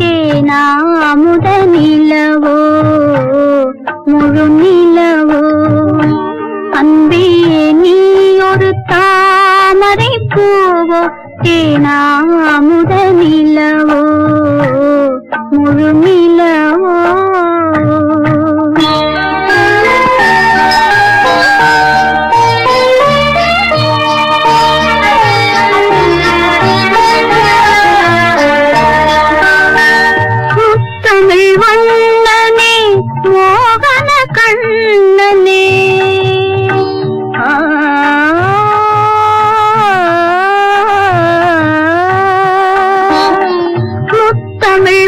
தேனாமுத நிலவோ? முழு நில நிலவோ தேனாமுத நிலவோ முழுமிலவோ? தமிழ் வண்ணனே மோகன கண்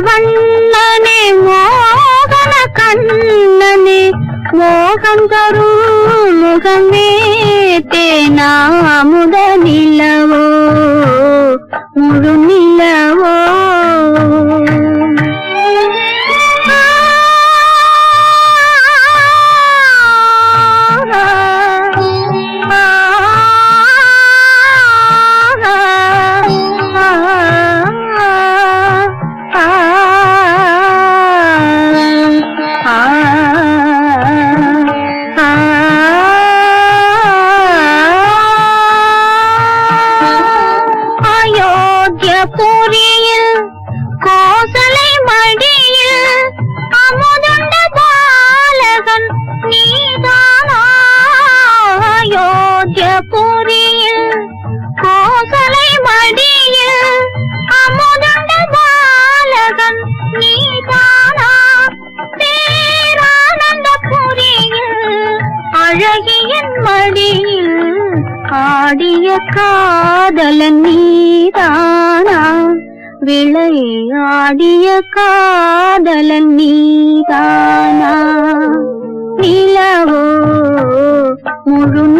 முத்தமிழ் வண்ணனே மோகன கண்ணனே மோகம் தரும் முகமே தேனாமுத நிலவோ முழு நிலவோ அழகியன் மடியில் ஆடிய காதலன் நீதானா? விளையாடிய காதலன் நீதானா? நிலவோ முழு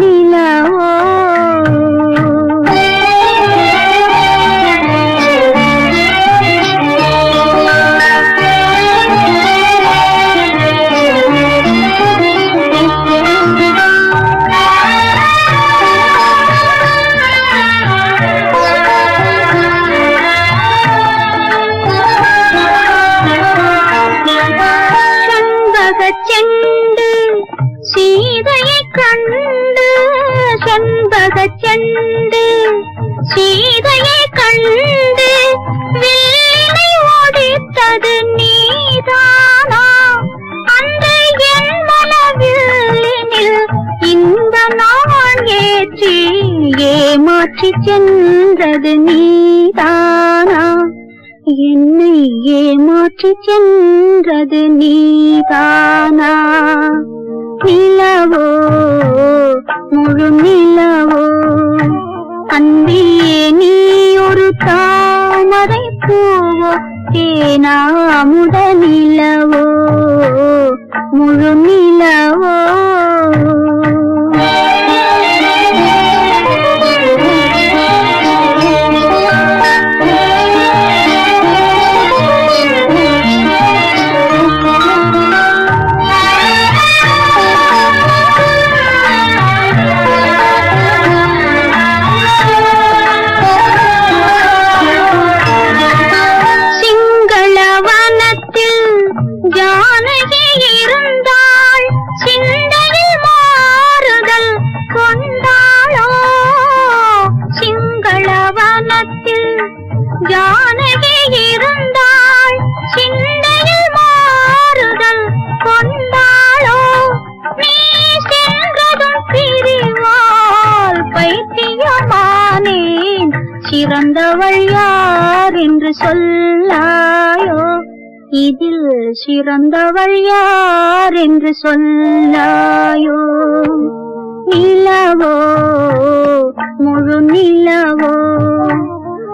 செண்டு சீதையை கண்டு செண்பகச் செண்டு சீதையை கண்டு வில்லை ஓடித்தது நீதானா? அந்த என் மனவில்லினில் இந்த நான் ஏற்றி ஏமாற்றி சென்றது நீதான்? என்னை ஏமாற்றி சென்றது நீதானா? நிலவோ முழு நிலவோ அன்பியே நீ ஒரு தாமரை பூவோ தேனாமுத நிலவோ முழு நிலவோ. சிறந்தவள் யார் என்று சொல்லாயோ? இதில் சிறந்தவள் யார் என்று சொல்லாயோ? நிலவோ? முழு நிலவோ?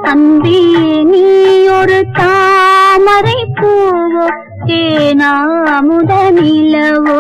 அன்பியே நீ ஒரு தாமரை பூவோ தேனாமுத நிலவோ?